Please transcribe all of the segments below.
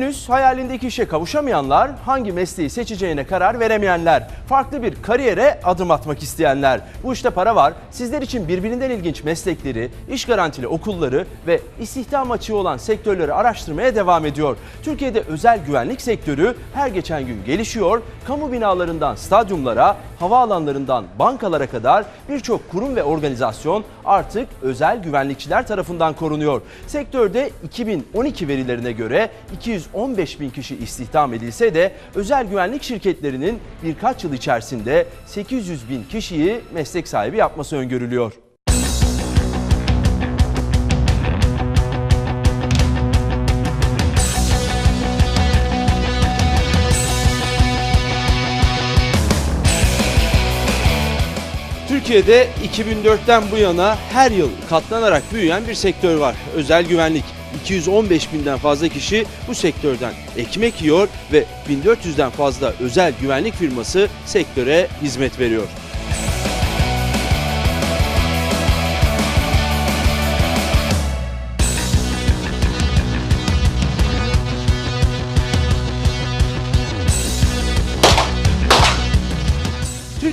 Henüz hayalindeki işe kavuşamayanlar, hangi mesleği seçeceğine karar veremeyenler, farklı bir kariyere adım atmak isteyenler. Bu işte para var. Sizler için birbirinden ilginç meslekleri, iş garantili okulları ve istihdam açığı olan sektörleri araştırmaya devam ediyor. Türkiye'de özel güvenlik sektörü her geçen gün gelişiyor. Kamu binalarından stadyumlara, havaalanlarından bankalara kadar birçok kurum ve organizasyon artık özel güvenlikçiler tarafından korunuyor. Sektörde 2012 verilerine göre 215 bin kişi istihdam edilse de özel güvenlik şirketlerinin birkaç yıl içerisinde 800 bin kişiyi meslek sahibi yapması öngörülüyor. Türkiye'de 2004'ten bu yana her yıl katlanarak büyüyen bir sektör var. Özel güvenlik. 215 binden fazla kişi bu sektörden ekmek yiyor ve 1400'den fazla özel güvenlik firması sektöre hizmet veriyor.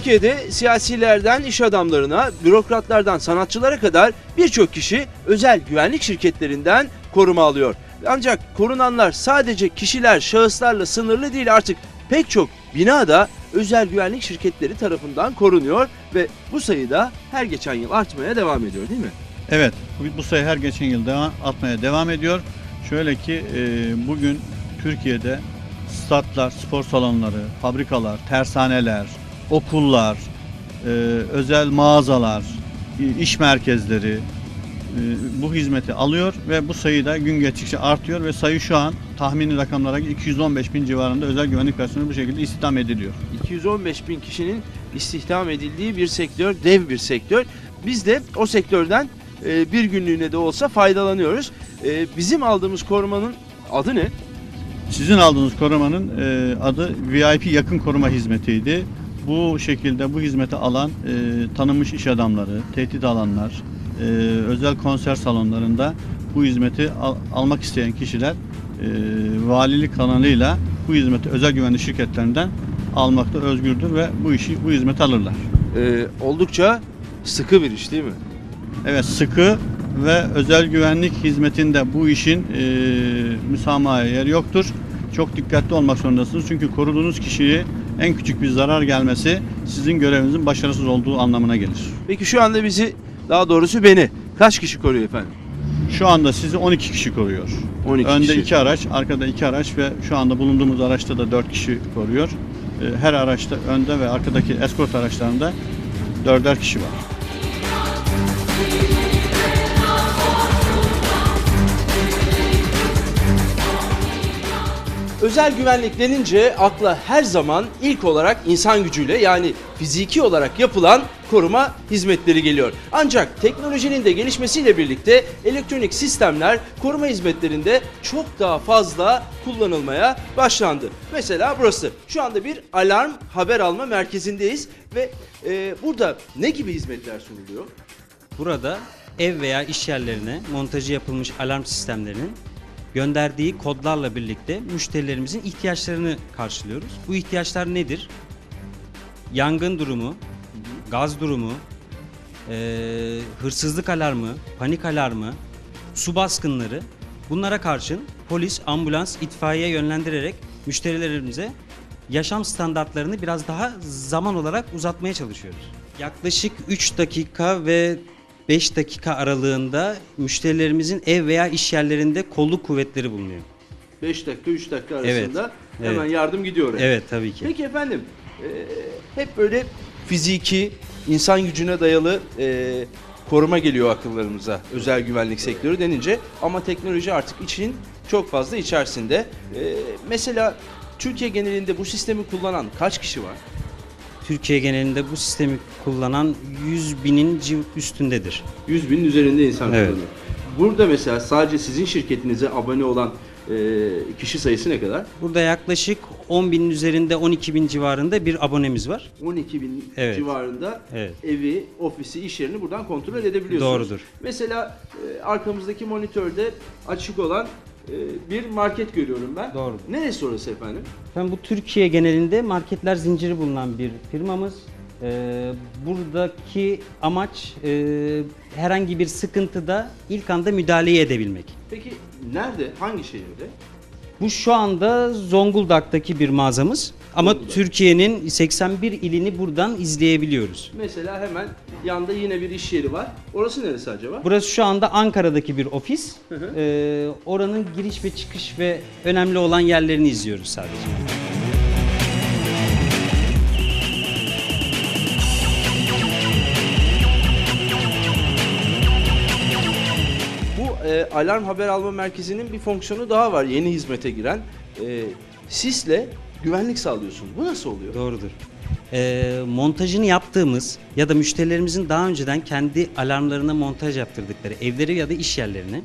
Türkiye'de siyasilerden iş adamlarına, bürokratlardan sanatçılara kadar birçok kişi özel güvenlik şirketlerinden koruma alıyor. Ancak korunanlar sadece kişiler, şahıslarla sınırlı değil artık pek çok bina da özel güvenlik şirketleri tarafından korunuyor ve bu sayı da her geçen yıl artmaya devam ediyor değil mi? Evet, bu- sayı her geçen yıl devam, artmaya devam ediyor. Şöyle ki e, bugün Türkiye'de statlar, spor salonları, fabrikalar, tersaneler, okullar, e, özel mağazalar, i- iş merkezleri e, bu hizmeti alıyor ve bu sayı da gün geçtikçe artıyor ve sayı şu an tahmini rakamlara göre 215 bin civarında özel güvenlik personeli bu şekilde istihdam ediliyor. 215 bin kişinin istihdam edildiği bir sektör, dev bir sektör. Biz de o sektörden e, bir günlüğüne de olsa faydalanıyoruz. E, Bizim aldığımız korumanın adı ne? Sizin aldığınız korumanın e, adı VIP yakın koruma hizmetiydi. Bu şekilde bu hizmeti alan e, tanınmış iş adamları, tehdit alanlar, e, özel konser salonlarında bu hizmeti al- almak isteyen kişiler e, valilik kanalıyla bu hizmeti özel güvenlik şirketlerinden almakta özgürdür ve bu işi bu hizmeti alırlar. E, Oldukça sıkı bir iş değil mi? Evet sıkı ve özel güvenlik hizmetinde bu işin e, müsamahaya yer yoktur. Çok dikkatli olmak zorundasınız çünkü koruduğunuz kişiye en küçük bir zarar gelmesi sizin görevinizin başarısız olduğu anlamına gelir. Peki şu anda bizi, daha doğrusu beni kaç kişi koruyor efendim? Şu anda sizi 12 kişi koruyor. 12 Önde kişi. iki araç, arkada iki araç ve şu anda bulunduğumuz araçta da 4 kişi koruyor. E, Her araçta önde ve arkadaki eskort araçlarında dörder kişi var. Özel güvenlik denince akla her zaman ilk olarak insan gücüyle yani fiziki olarak yapılan koruma hizmetleri geliyor. Ancak teknolojinin de gelişmesiyle birlikte elektronik sistemler koruma hizmetlerinde çok daha fazla kullanılmaya başlandı. Mesela burası. Şu anda bir alarm haber alma merkezindeyiz ve e, burada ne gibi hizmetler sunuluyor? Burada ev veya iş yerlerine montajı yapılmış alarm sistemlerinin gönderdiği kodlarla birlikte müşterilerimizin ihtiyaçlarını karşılıyoruz. Bu ihtiyaçlar nedir? Yangın durumu, gaz durumu, eee, hırsızlık alarmı, panik alarmı, su baskınları bunlara karşın polis, ambulans, itfaiye yönlendirerek müşterilerimize yaşam standartlarını biraz daha zaman olarak uzatmaya çalışıyoruz. Yaklaşık 3 dakika ve 5 dakika aralığında müşterilerimizin ev veya iş yerlerinde kolluk kuvvetleri bulunuyor. 5 dakika 3 dakika arasında Evet, hemen evet. yardım gidiyor oraya. Evet tabii ki. Peki efendim, e, hep böyle fiziki, insan gücüne dayalı e, koruma geliyor akıllarımıza özel güvenlik sektörü denince ama teknoloji artık için çok fazla içerisinde. E, mesela Türkiye genelinde bu sistemi kullanan kaç kişi var? Türkiye genelinde bu sistemi kullanan 100 binin üstündedir. 100 binin üzerinde insan Evet. kullanıyor. Burada mesela sadece sizin şirketinize abone olan e, kişi sayısı ne kadar? Burada yaklaşık 10 binin üzerinde 12 bin civarında bir abonemiz var. 12 bin Evet. civarında Evet. evi, ofisi, iş yerini buradan kontrol edebiliyorsunuz. Doğrudur. Mesela e, arkamızdaki monitörde açık olan e, bir market görüyorum ben. Doğrudur. Neresi orası efendim? Ben bu Türkiye genelinde marketler zinciri bulunan bir firmamız. Ee, buradaki amaç e, herhangi bir sıkıntıda ilk anda müdahale edebilmek. Peki nerede? Hangi şehirde? Bu şu anda Zonguldak'taki bir mağazamız ama Zonguldak. Türkiye'nin 81 ilini buradan izleyebiliyoruz. Mesela hemen yanda yine bir iş yeri var. Orası neresi acaba? Burası şu anda Ankara'daki bir ofis. Hı hı. Ee, oranın giriş ve çıkış ve önemli olan yerlerini izliyoruz sadece. E, alarm haber alma merkezinin bir fonksiyonu daha var yeni hizmete giren. E, sisle güvenlik sağlıyorsunuz. Bu nasıl oluyor? Doğrudur. Ee, montajını yaptığımız ya da müşterilerimizin daha önceden kendi alarmlarına montaj yaptırdıkları evleri ya da iş yerlerine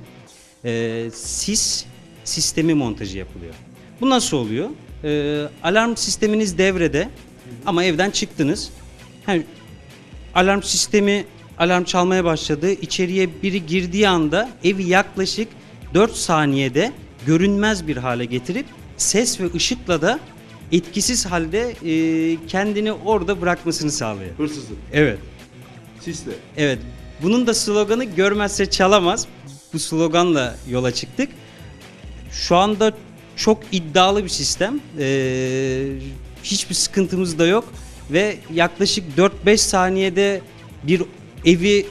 e, sis sistemi montajı yapılıyor. Bu nasıl oluyor? Ee, alarm sisteminiz devrede ama evden çıktınız. Hem alarm sistemi alarm çalmaya başladı. İçeriye biri girdiği anda evi yaklaşık 4 saniyede görünmez bir hale getirip ses ve ışıkla da etkisiz halde e, kendini orada bırakmasını sağlıyor. Hırsızlık. Evet. Sisle. Evet. Bunun da sloganı görmezse çalamaz. Bu sloganla yola çıktık. Şu anda çok iddialı bir sistem. Ee, hiçbir sıkıntımız da yok. Ve yaklaşık 4-5 saniyede bir evi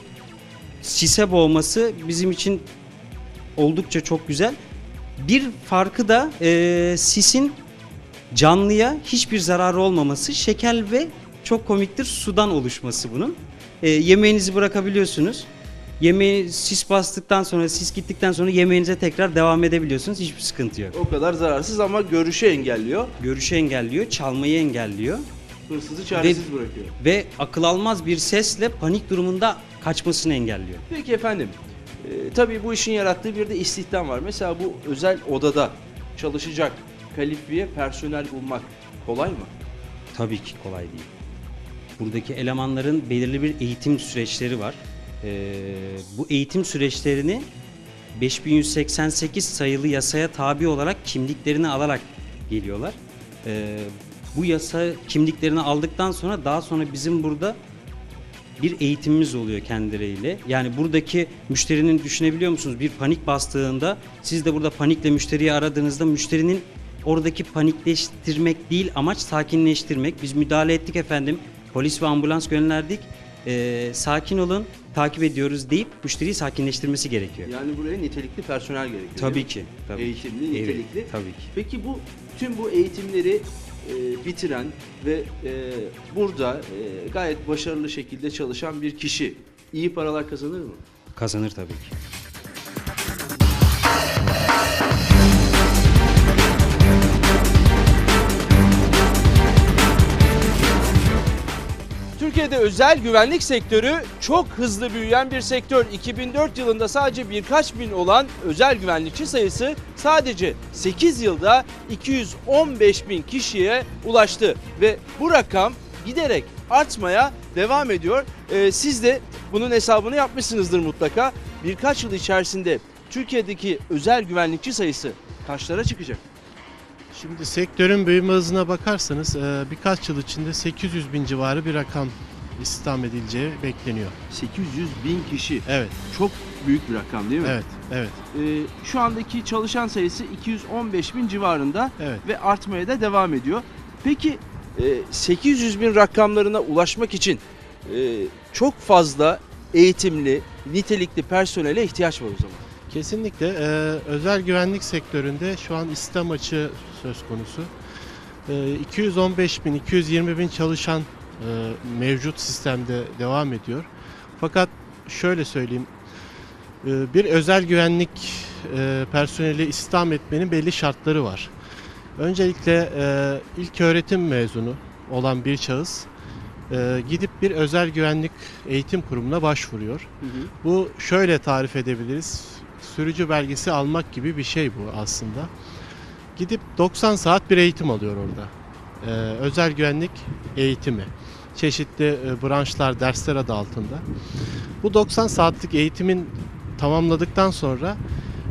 sise boğması bizim için oldukça çok güzel. Bir farkı da e, sisin canlıya hiçbir zararı olmaması, şeker ve çok komiktir sudan oluşması bunun. E, yemeğinizi bırakabiliyorsunuz. Yemeği sis bastıktan sonra, sis gittikten sonra yemeğinize tekrar devam edebiliyorsunuz. Hiçbir sıkıntı yok. O kadar zararsız ama görüşü engelliyor. Görüşü engelliyor, çalmayı engelliyor Hırsızı çaresiz bırakıyor. ve akıl almaz bir sesle panik durumunda kaçmasını engelliyor. Peki efendim. E, tabii bu işin yarattığı bir de istihdam var. Mesela bu özel odada çalışacak kalifiye personel bulmak kolay mı? Tabii ki kolay değil. Buradaki elemanların belirli bir eğitim süreçleri var. Ee, bu eğitim süreçlerini 5188 sayılı yasaya tabi olarak kimliklerini alarak geliyorlar. Ee, bu yasa kimliklerini aldıktan sonra daha sonra bizim burada bir eğitimimiz oluyor kendileriyle. Yani buradaki müşterinin düşünebiliyor musunuz? Bir panik bastığında siz de burada panikle müşteriyi aradığınızda müşterinin oradaki panikleştirmek değil amaç sakinleştirmek. Biz müdahale ettik efendim. Polis ve ambulans gönderdik. Ee, sakin olun takip ediyoruz deyip müşteriyi sakinleştirmesi gerekiyor. Yani buraya nitelikli personel gerekiyor. Tabii ki. Tabii Eğitimli, ki. Evet, nitelikli. tabii ki. Peki bu tüm bu eğitimleri e, bitiren ve e, burada e, gayet başarılı şekilde çalışan bir kişi iyi paralar kazanır mı? Kazanır tabii ki. Türkiye'de özel güvenlik sektörü çok hızlı büyüyen bir sektör. 2004 yılında sadece birkaç bin olan özel güvenlikçi sayısı sadece 8 yılda 215 bin kişiye ulaştı. Ve bu rakam giderek artmaya devam ediyor. Ee, siz de bunun hesabını yapmışsınızdır mutlaka. Birkaç yıl içerisinde Türkiye'deki özel güvenlikçi sayısı kaçlara çıkacak? Şimdi sektörün büyüme hızına bakarsanız e, birkaç yıl içinde 800 bin civarı bir rakam istihdam edileceği bekleniyor. 800 bin kişi. Evet, Çok büyük bir rakam değil mi? evet, evet, Ee, şu andaki çalışan sayısı 215 bin civarında evet. ve artmaya da devam ediyor. Peki e, 800 bin rakamlarına ulaşmak için e, çok fazla eğitimli, nitelikli personele ihtiyaç var o zaman. Kesinlikle e, özel güvenlik sektöründe şu an istihdam açığı söz konusu. E, 215 bin, 220 bin çalışan e, mevcut sistemde devam ediyor. Fakat şöyle söyleyeyim, e, bir özel güvenlik e, personeli istihdam etmenin belli şartları var. Öncelikle e, ilk öğretim mezunu olan bir şahıs e, gidip bir özel güvenlik eğitim kurumuna başvuruyor. Bu şöyle tarif edebiliriz. Sürücü belgesi almak gibi bir şey bu aslında. Gidip 90 saat bir eğitim alıyor orada. Ee, özel güvenlik eğitimi. Çeşitli e, branşlar, dersler adı altında. Bu 90 saatlik eğitimin tamamladıktan sonra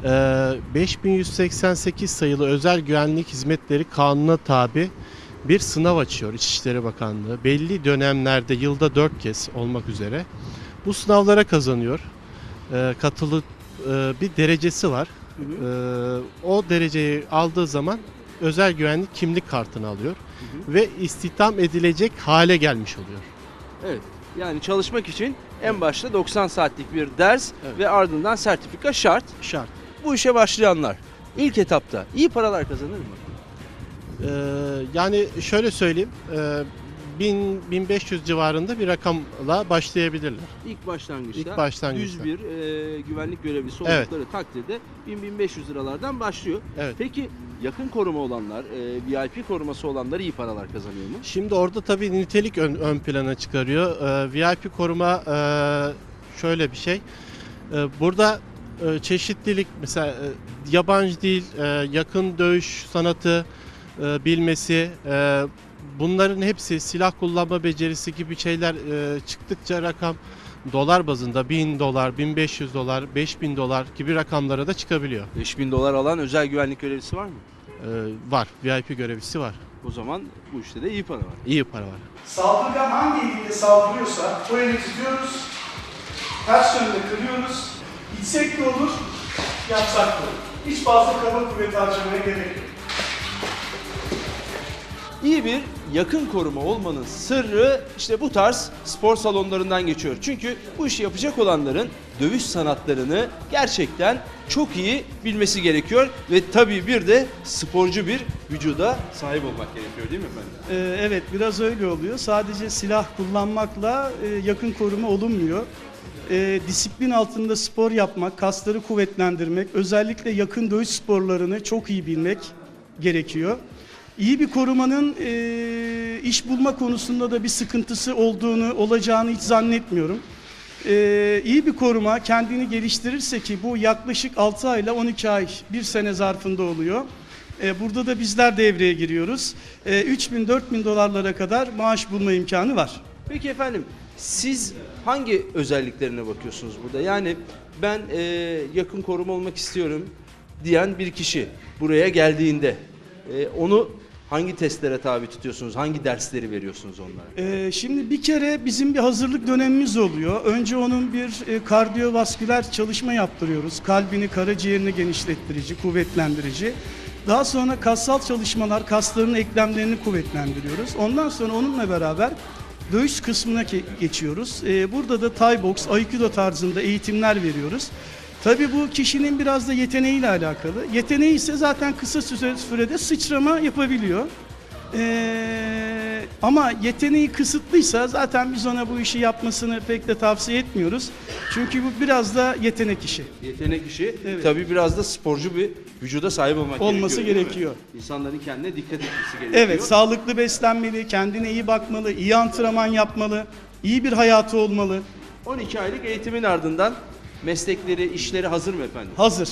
Ee, 5188 sayılı Özel Güvenlik Hizmetleri Kanunu'na tabi bir sınav açıyor İçişleri Bakanlığı. Belli dönemlerde yılda 4 kez olmak üzere. Bu sınavlara kazanıyor. Katılı e, bir derecesi var. Ee, o dereceyi aldığı zaman özel güvenlik kimlik kartını alıyor ve istihdam edilecek hale gelmiş oluyor. Evet. Yani çalışmak için en başta 90 saatlik bir ders Evet. ve ardından sertifika şart. Şart. Bu işe başlayanlar ilk etapta iyi paralar kazanır mı? Ee, yani şöyle söyleyeyim, e, 1000 1500 civarında bir rakamla başlayabilirler. İlk başlangıçta, İlk başlangıçta. düz bir e, güvenlik görevlisi Evet. oldukları takdirde 1000-1500 liralardan başlıyor. Evet. Peki yakın koruma olanlar, e, VIP koruması olanlar iyi paralar kazanıyor mu? Şimdi orada tabii nitelik ön, ön plana çıkarıyor. Ee, VIP koruma e, şöyle bir şey. Ee, burada e, çeşitlilik mesela e, yabancı dil, e, yakın dövüş sanatı e, bilmesi, e, bunların hepsi silah kullanma becerisi gibi şeyler e, çıktıkça rakam dolar bazında 1000 dolar, 1500 dolar, 5000 dolar gibi rakamlara da çıkabiliyor. 5000 dolar alan özel güvenlik görevlisi var mı? Ee, var, VIP görevlisi var. O zaman bu işte de iyi para var. İyi para var. Saldırgan hangi eliyle saldırıyorsa o eli tutuyoruz. Ters yönde kırıyoruz. İçsek de olur, yapsak da olur. Hiç fazla kaba kuvvet harcamaya gerek yok. İyi bir yakın koruma olmanın sırrı işte bu tarz spor salonlarından geçiyor. Çünkü bu işi yapacak olanların dövüş sanatlarını gerçekten çok iyi bilmesi gerekiyor ve tabii bir de sporcu bir vücuda sahip olmak gerekiyor değil mi efendim? Ee, Evet biraz öyle oluyor. Sadece silah kullanmakla e, yakın koruma olunmuyor. Ee, Disiplin altında spor yapmak, kasları kuvvetlendirmek, özellikle yakın dövüş sporlarını çok iyi bilmek gerekiyor. İyi bir korumanın e, iş bulma konusunda da bir sıkıntısı olduğunu, olacağını hiç zannetmiyorum. Ee, iyi bir koruma kendini geliştirirse ki bu yaklaşık 6 ay ile 12 ay, bir sene zarfında oluyor. Ee, burada da bizler devreye giriyoruz. Ee, 3000-4000 dolarlara kadar maaş bulma imkanı var. Peki efendim siz hangi özelliklerine bakıyorsunuz burada? Yani ben e, yakın koruma olmak istiyorum diyen bir kişi buraya geldiğinde e, onu hangi testlere tabi tutuyorsunuz? Hangi dersleri veriyorsunuz onlara? Ee, şimdi bir kere bizim bir hazırlık dönemimiz oluyor. Önce onun bir e, kardiyovasküler çalışma yaptırıyoruz. Kalbini, karaciğerini genişlettirici, kuvvetlendirici. Daha sonra kassal çalışmalar, kasların eklemlerini kuvvetlendiriyoruz. Ondan sonra onunla beraber dövüş kısmına geçiyoruz. Ee, burada da Thai box, Aikido tarzında eğitimler veriyoruz. Tabii bu kişinin biraz da yeteneğiyle alakalı. Yeteneği ise zaten kısa süre- sürede sıçrama yapabiliyor. Ee, ama yeteneği kısıtlıysa zaten biz ona bu işi yapmasını pek de tavsiye etmiyoruz. Çünkü bu biraz da yetenek işi. Yetenek işi Evet. tabii biraz da sporcu bir vücuda sahip olmak Olması gerekiyor. gerekiyor. İnsanların kendine dikkat etmesi gerekiyor. Evet, sağlıklı beslenmeli, kendine iyi bakmalı, iyi antrenman yapmalı, iyi bir hayatı olmalı. 12 aylık eğitimin ardından meslekleri, işleri hazır mı efendim? Hazır.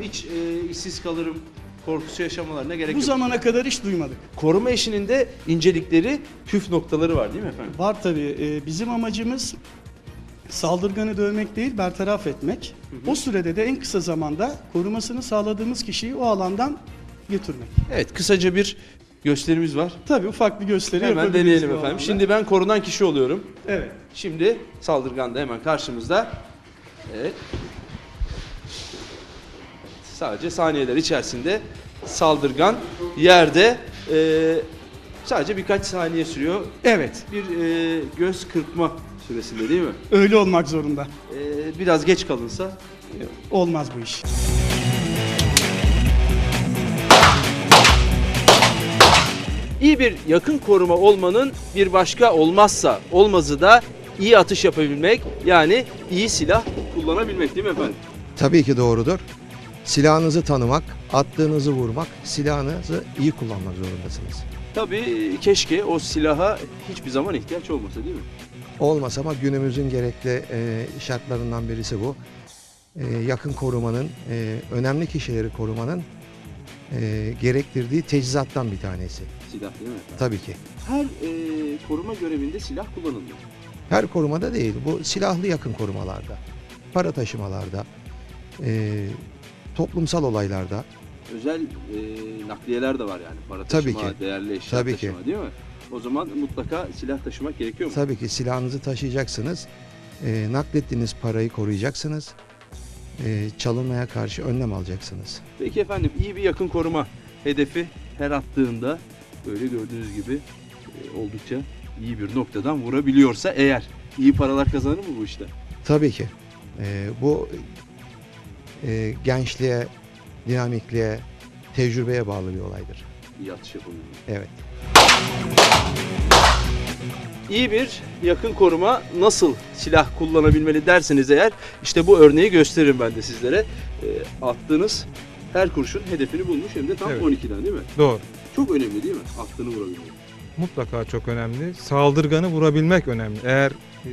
Hiç e, işsiz kalırım korkusu yaşamalarına gerek Bu yok. zamana kadar hiç duymadık. Koruma işinin de incelikleri, püf noktaları var değil mi efendim? Var tabii. Ee, bizim amacımız saldırganı dövmek değil, bertaraf etmek. O sürede de en kısa zamanda korumasını sağladığımız kişiyi o alandan götürmek. Evet, kısaca bir gösterimiz var. Tabii ufak bir gösteri Hemen deneyelim efendim. alanda. Şimdi ben korunan kişi oluyorum. Evet. Şimdi saldırgan da hemen karşımızda. Evet. Sadece saniyeler içerisinde saldırgan yerde e, sadece birkaç saniye sürüyor. Evet. Bir e, göz kırpma süresinde değil mi? Öyle olmak zorunda. E, biraz geç kalınsa Olmaz bu iş. İyi bir yakın koruma olmanın bir başka olmazsa olmazı da iyi atış yapabilmek yani iyi silah kullanabilmek değil mi efendim? Tabii ki doğrudur. Silahınızı tanımak, attığınızı vurmak, silahınızı iyi kullanmak zorundasınız. Tabii keşke o silaha hiçbir zaman ihtiyaç olmasa değil mi? Olmasa ama günümüzün gerekli e, şartlarından birisi bu. E, yakın korumanın, e, önemli kişileri korumanın e, gerektirdiği teçhizattan bir tanesi. Silah değil mi efendim? Tabii ki. Her e, koruma görevinde silah kullanılıyor. Her korumada değil, bu silahlı yakın korumalarda, para taşımalarda, e, toplumsal olaylarda Özel nakliyeler de var yani. Para Tabii taşıma, ki. değerli eşya Tabii ki. taşıma, değil mi? O zaman mutlaka silah taşımak gerekiyor tabii ki silahınızı taşıyacaksınız. E, naklettiğiniz parayı koruyacaksınız. E, çalınmaya karşı önlem alacaksınız. Peki efendim iyi bir yakın koruma hedefi her attığında böyle gördüğünüz gibi e, oldukça iyi bir noktadan vurabiliyorsa eğer iyi paralar kazanır mı bu işte? Tabii ki. E, bu e, gençliğe, dinamikliğe, tecrübeye bağlı bir olaydır. İyi atış yapabiliyor. Evet. İyi bir yakın koruma nasıl silah kullanabilmeli derseniz eğer işte bu örneği gösteririm ben de sizlere. E, attığınız her kurşun hedefini bulmuş hem de tam Evet. 12'den değil mi? Doğru. Çok önemli değil mi? Attığını vurabilmek. Mutlaka çok önemli. Saldırganı vurabilmek önemli. Eğer e,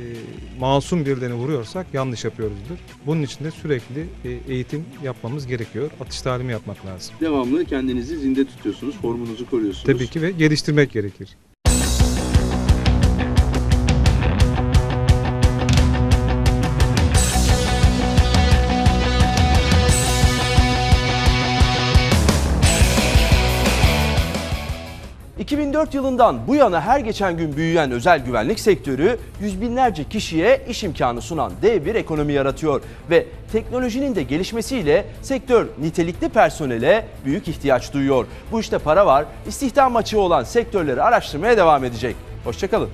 masum birilerini vuruyorsak yanlış yapıyoruzdur. Bunun için de sürekli e, eğitim yapmamız gerekiyor. Atış talimi yapmak lazım. Devamlı kendinizi zinde tutuyorsunuz, formunuzu koruyorsunuz. Tabii ki ve geliştirmek gerekir. ...2004 yılından bu yana her geçen gün büyüyen özel güvenlik sektörü... ...yüz binlerce kişiye iş imkanı sunan dev bir ekonomi yaratıyor. Ve teknolojinin de gelişmesiyle sektör nitelikli personele büyük ihtiyaç duyuyor. Bu işte para var, istihdam açığı olan sektörleri araştırmaya devam edecek. Hoşçakalın.